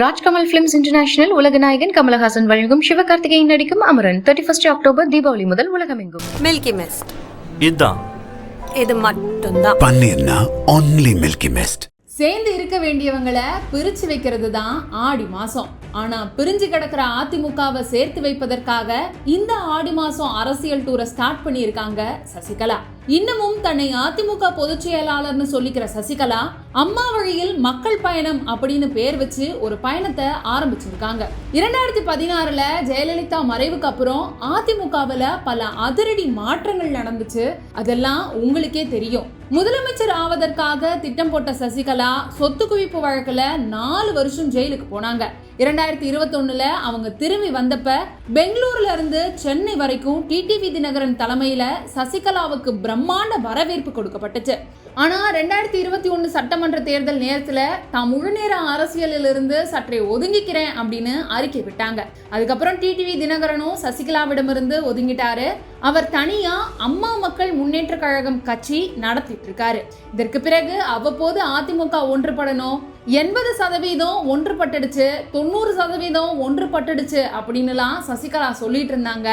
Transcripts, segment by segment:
Rajkamal films international உலக நாயகன் கமலஹாசன் வழங்கும் சிவகார்த்திகேயன் நடிக்கும் Amaran. Thirty first October Deepavali முதல் உலகமெங்கும். மில்கி மிஸ்ட் இதுதான். இது மட்டும்தான். பன்னீர்னா ஒன்லி மில்கி மிஸ்ட் சேர்ந்து இருக்க வேண்டியவங்களை பிரிச்சு வைக்கிறது தான் ஆடி மாசம். ஆனா பிரிஞ்சு கிடக்கிற அதிமுகவை சேர்த்து வைப்பதற்காக இந்த ஆடி மாசம் அரசியல் டூரை ஸ்டார்ட் பண்ணியிருக்காங்க சசிகலா. இன்னமும் தன்னை அதிமுக பொதுச் செயலாளர்னு சொல்லிக்கிற சசிகலா அம்மா வழியில் மக்கள் பயணம் அப்படின்னு பேர் வச்சு ஒரு பயணத்தை ஆரம்பிச்சிருக்காங்க. இரண்டாயிரத்தி பதினாறுல ஜெயலலிதா மறைவுக்கு அப்புறம் அதிமுகவில் பல அதிரடி மாற்றங்கள் நடந்துச்சு. அதெல்லாம் உங்களுக்கே தெரியும். முதலமைச்சர் ஆவதற்காக திட்டம் போட்ட சசிகலா சொத்து குவிப்பு வழக்குல நாலு வருஷம் ஜெயிலுக்கு போனாங்க. இரண்டாயிரத்தி இருபத்தொன்னுல அவங்க திரும்பி வந்தப்ப பெங்களூர்ல இருந்து சென்னை வரைக்கும் டிடிவி தினகரன் தலைமையில சசிகலாவுக்கு பிரம்மாண்ட வரவேற்பு கொடுக்கப்பட்டுச்சு. ஆனா ரெண்டாயிரத்தி இருபத்தி ஒன்னு சட்டமன்ற தேர்தல் நேரத்துல தாம் முழுநேர அரசியலில் இருந்து சற்றே ஒதுங்கிக்கிறேன் அப்படின்னு அறிக்கை விட்டாங்க. அதுக்கப்புறம் டிடிவி தினகரனும் சசிகலாவிடமிருந்து ஒதுங்கிட்டாரு. அவர் தனியா அம்மா மக்கள் முன்னேற்ற கழகம் கட்சி நடத்திட்டு இருக்காரு. இதற்கு பிறகு அவ்வப்போது அதிமுக ஒன்றுபடணும் எண்பது சதவீதம் ஒன்று பட்டுடுச்சு தொண்ணூறு சதவீதம் ஒன்று பட்டுடுச்சு அப்படின்னுலாம் சசிகலா சொல்லிட்டு இருந்தாங்க.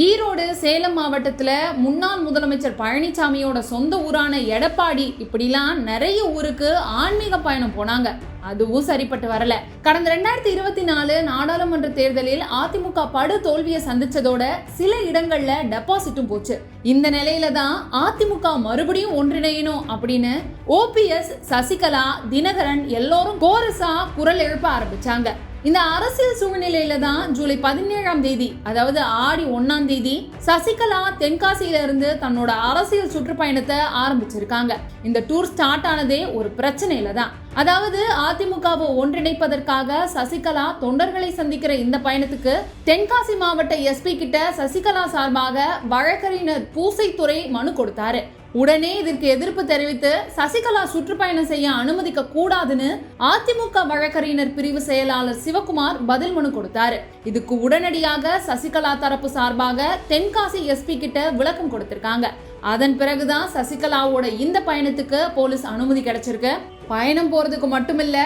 ஈரோடு சேலம் மாவட்டத்தில் முன்னாள் முதலமைச்சர் பழனிசாமியோட சொந்த ஊரான எடப்பாடி. இப்படிலாம் நிறைய ஊருக்கு ஆன்மீக பயணம் போனாங்க. அதுவும் சரிப்பட்டு வரல. கடந்த ரெண்டாயிரத்தி இருபத்தி நாலு நாடாளுமன்ற தேர்தலில் அதிமுக படு தோல்வியை சந்திச்சதோட சில இடங்கள்ல டெபாசிட்டும் போச்சு. இந்த நிலையில தான் அதிமுக மறுபடியும் ஒன்றிணையணும் அப்படின்னு ஓபிஎஸ் சசிகலா தினகரன் எல்லோரும் கோரஸா குரல் எழுப்ப ஆரம்பிச்சாங்க. இந்த அரசியல் சூழ்நிலையில தான் ஜூலை பதினேழாம் தேதி அதாவது ஆடி ஒன்னாம் தேதி சசிகலா தென்காசியில இருந்து தன்னோட அரசியல் சுற்றுப்பயணத்தை ஆரம்பிச்சிருக்காங்க. இந்த டூர் ஸ்டார்ட் ஆனதே ஒரு பிரச்சனையில தான். அதாவது அதிமுகவை ஒன்றிணைப்பதற்காக சசிகலா தொண்டர்களை சந்திக்கிற இந்த பயணத்துக்கு தென்காசி மாவட்ட எஸ்பி கிட்ட சசிகலா சார்பாக வழக்கறிஞர் பூசைத்துறை மனு கொடுத்தாரு. உடனே இதற்கு எதிர்ப்பு தெரிவித்து சசிகலா சுற்றுப்பயணம் செய்ய அனுமதிக்க கூடாதுன்னு அதிமுக வழக்கறிஞர் பிரிவு செயலாளர் சிவகுமார் பதில் மனு கொடுத்தாரு. இதுக்கு உடனடியாக சசிகலா தரப்பு சார்பாக தென்காசி எஸ்பி கிட்ட விளக்கம் கொடுத்திருக்காங்க. அதன் பிறகுதான் சசிகலாவோட இந்த பயணத்துக்கு போலீஸ் அனுமதி கிடைச்சிருக்கு. பயணம் போறதுக்கு மட்டுமில்ல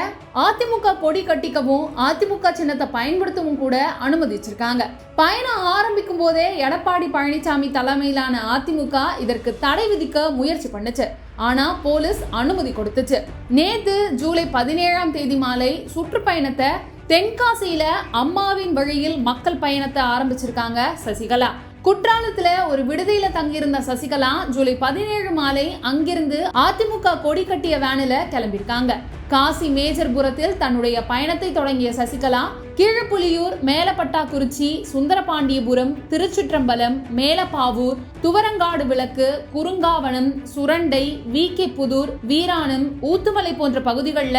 அதிமுக கொடி கட்டிக்கவும் அதிமுக சின்னத்தை பயன்படுத்தவும் கூட அனுமதிச்சிருக்காங்க. பயணம் ஆரம்பிக்கும் போதே எடப்பாடி பழனிசாமி தலைமையிலான அதிமுக இதற்கு தடை விதிக்க முயற்சி பண்ணுச்சு. ஆனா போலீஸ் அனுமதி கொடுத்துச்சு. நேத்து ஜூலை பதினேழாம் தேதி மாலை சுற்றுப்பயணத்தை தென்காசியில அம்மாவின் வழியில் மக்கள் பயணத்தை ஆரம்பிச்சிருக்காங்க சசிகலா. குற்றாலத்துல ஒரு விடுதியில தங்கியிருந்த சசிகலா ஜூலை பதினேழு மாலை அங்கிருந்து அதிமுக கொடி கட்டிய வேனில கிளம்பியிருக்காங்க. காசி மேஜர்புரத்தில் தன்னுடைய பயணத்தை தொடங்கிய சசிகலா கீழப்புலியூர் மேலப்பட்டாக்குறிச்சி சுந்தரபாண்டியபுரம் திருச்சிற்றம்பலம் மேலப்பாவூர் துவரங்காடு விளக்கு குறுங்காவனம் சுரண்டை வி கே புதூர் வீராணம் ஊத்துமலை போன்ற பகுதிகளில்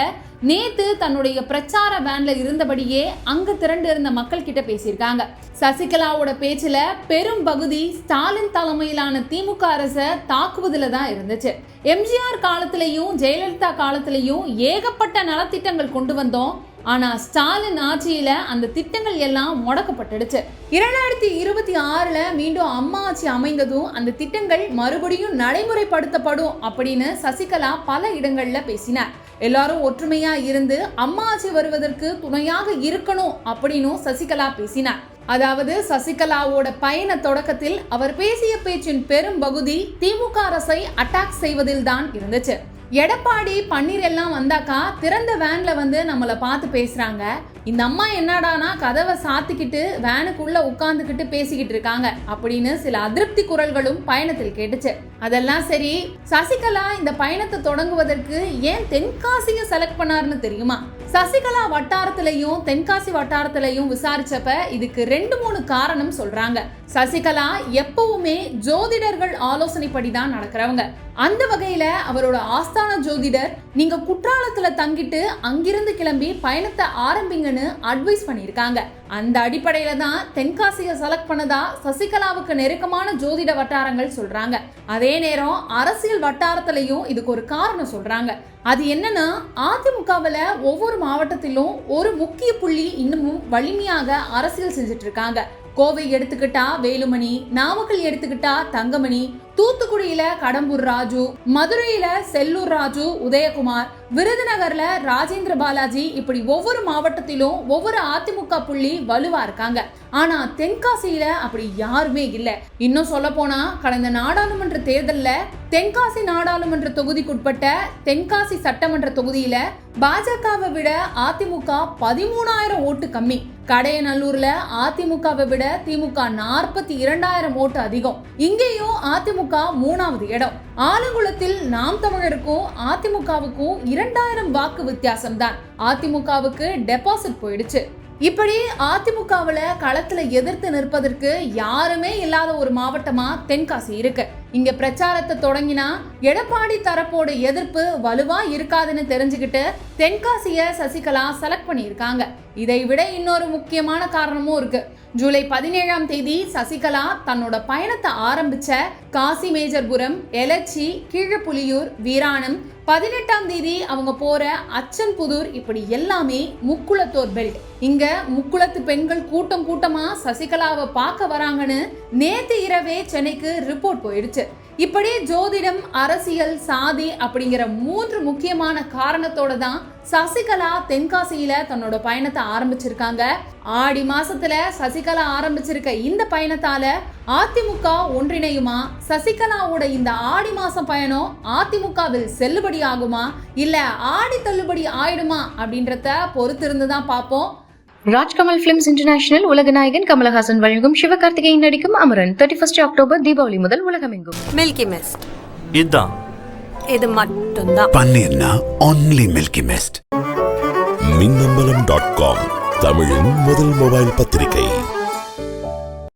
நேத்து தன்னுடைய பிரச்சார வேன்ல இருந்தபடியே அங்க திரண்டு இருந்த மக்கள் கிட்ட பேசியிருக்காங்க. சசிகலாவோட பேச்சுல பெரும் பகுதி ஸ்டாலின் தலைமையிலான திமுக அரசை தாக்குவதில் தான் இருந்துச்சு. எம்ஜிஆர் காலத்திலையும் ஜெயலலிதா காலத்திலையும் ஏகப்பட்ட நலத்திட்டங்கள் கொண்டு வந்தோம். ஆனா ஸ்டாலின் ஆட்சியில அந்த திட்டங்கள் எல்லாம் முடக்கப்பட்டுடுச்சு. இரண்டாயிரத்தி இருபத்தி ஆறுல மீண்டும் அம்மா ஆட்சி அமைந்ததும் அந்த திட்டங்கள் மறுபடியும் நடைமுறைப்படுத்தப்படும் அப்படின்னு சசிகலா பல இடங்கள்ல பேசினார். எல்லாரும் ஒற்றுமையா இருந்து அம்மா ஆட்சி வருவதற்கு துணையாக இருக்கணும் அப்படின்னும் சசிகலா பேசினார். அதாவது சசிகலாவோட பயண தொடக்கத்தில் அவர் பேசிய பேச்சின் பெரும் பகுதி திமுக அரசை அட்டாக் செய்வதில் தான் இருந்துச்சு. எடப்பாடி பன்னீர் எல்லாம் வந்தாக்கா திறந்த வேன்ல வந்து நம்மளை பார்த்து பேசுறாங்க. இந்த அம்மா என்னடானா கதவை சாத்திக்கிட்டு வேனுக்குள்ள உட்காந்துக்கிட்டு பேசிக்கிட்டு இருக்காங்க அப்படின்னு சில அதிருப்தி குரல்களும் பயணத்தில் கேட்டுச்சு. அதெல்லாம் சரி சசிகலா இந்த பயணத்தை தொடங்குவதற்கு ஏன் தென்காசியை செலக்ட் பண்ணாருன்னு தெரியுமா? சசிகலா வட்டாரத்திலையும் தென்காசி வட்டாரத்திலையும் விசாரிச்சப்ப இதுக்கு ரெண்டு மூணு காரணம் சொல்றாங்க. சசிகலா எப்பவுமே ஜோதிடர்கள் ஆலோசனைப்படி தான் நடக்கிறவங்க. அந்த வகையில அவரோட ஆஸ்தான ஜோதிடர் நீங்க குற்றாலத்துல தங்கிட்டு அங்கிருந்து கிளம்பி பயணத்தை ஆரம்பிங்கன்னு அட்வைஸ் பண்ணியிருக்காங்க. அந்த அடிப்படையில தான் தென்காசியை செலக்ட் பண்ணதா சசிகலாவுக்கு நெருக்கமான ஜோதிட வட்டாரங்கள் சொல்றாங்க. அதே நேரம் அரசியல் வட்டாரத்திலையும் இதுக்கு ஒரு காரணம் சொல்றாங்க. அது என்னன்னா அதிமுகவில் ஒவ்வொரு மாவட்டத்திலும் ஒரு முக்கிய புள்ளி இன்னமும் வலிமையாக அரசியல் செஞ்சுட்டு இருக்காங்க. கோவை எடுத்துக்கிட்டா வேலுமணி நாமக்கல் எடுத்துக்கிட்டா தங்கமணி தூத்துக்குடியில கடம்பூர் ராஜு மதுரையில செல்லூர் ராஜு உதயகுமார் விருதுநகர்ல ராஜேந்திர பாலாஜி இப்படி ஒவ்வொரு மாவட்டத்திலும் ஒவ்வொரு அதிமுக புள்ளி வலுவா இருக்காங்க. ஆனா தென்காசியில அப்படி யாருமே இல்ல. இன்னும் சொல்ல போனா கடந்த நாடாளுமன்ற தேர்தல்ல தென்காசி நாடாளுமன்ற தொகுதிக்குட்பட்ட தென்காசி சட்டமன்ற தொகுதியில பாஜகவை விட அதிமுக பதிமூணாயிரம் ஓட்டு கம்மி. கடையநல்லூர்ல அதிமுகவை விட திமுக நாற்பத்தி இரண்டாயிரம் ஓட்டு அதிகம். இங்கேயும் அதிமுக மூணாவது இடம். ஆலங்குளத்தில் நாம் தமிழருக்கும் அதிமுகவுக்கும் இரண்டாயிரம் வாக்கு வித்தியாசம் தான் அதிமுகவுக்கு டெபாசிட் போயிடுச்சு. இப்படி அதிமுகவுல களத்துல எதிர்த்து நிற்பதற்கு யாருமே இல்லாத ஒரு மாவட்டமா தென்காசி இருக்கு. இங்க பிரச்சாரத்தை தொடங்கினா எடப்பாடி தரப்போட எதிர்ப்பு வலுவா இருக்காதுன்னு தெரிஞ்சுக்கிட்டு தென்காசிய சசிகலா செலக்ட் பண்ணியிருக்காங்க. இதை விட இன்னொரு முக்கியமான காரணமும் இருக்கு. ஜூலை பதினேழாம் தேதி சசிகலா தன்னோட பயணத்தை ஆரம்பிச்ச காசி மேஜர்புரம் எலச்சி கீழப்புலியூர் வீராணம் பதினெட்டாம் தேதி அவங்க போற அச்சன்புதூர் இப்படி எல்லாமே முக்குளத்தோர் பெல்ட் இங்க முக்குளத்து பெண்கள் கூட்டம் கூட்டமா சசிகலாவை பார்க்க வராங்கன்னு நேத்து இரவே சென்னைக்கு ரிப்போர்ட் போயிடுச்சு. இப்படி ஜோதிடம் அரசியல் சாதி அப்படிங்கிற மூன்று முக்கியமான காரணத்தோட தான் சசிகலா தென்காசியில தன்னோட பயணத்தை ஆரம்பிச்சிருக்காங்க. ஆடி மாசத்துல சசிகலா ஆரம்பிச்சிருக்க இந்த பயணத்தால அதிமுக ஒன்றிணையுமா? சசிகலாவோட இந்த ஆடி மாசம் பயணம் அதிமுகவில் செல்லுபடி ஆகுமா இல்ல ஆடி தள்ளுபடி ஆயிடுமா அப்படின்றத பொறுத்திருந்து தான் பார்ப்போம். ராஜ்கமல் பிலிம்ஸ் இன்டர்நேஷனல் உலக நாயகன் கமலஹாசன் வழங்கும் சிவகார்த்திகேயன் நடிக்கும் Amaran. Thirty first October Deepavali முதல் உலகமெங்கும். மில்கி மிஸ்ட் இதுதான் இது மட்டும்தான். பன்னீர்னா only milky mist. Minnambalam dot com தமிழின் முதல் மொபைல் பத்திரிகை.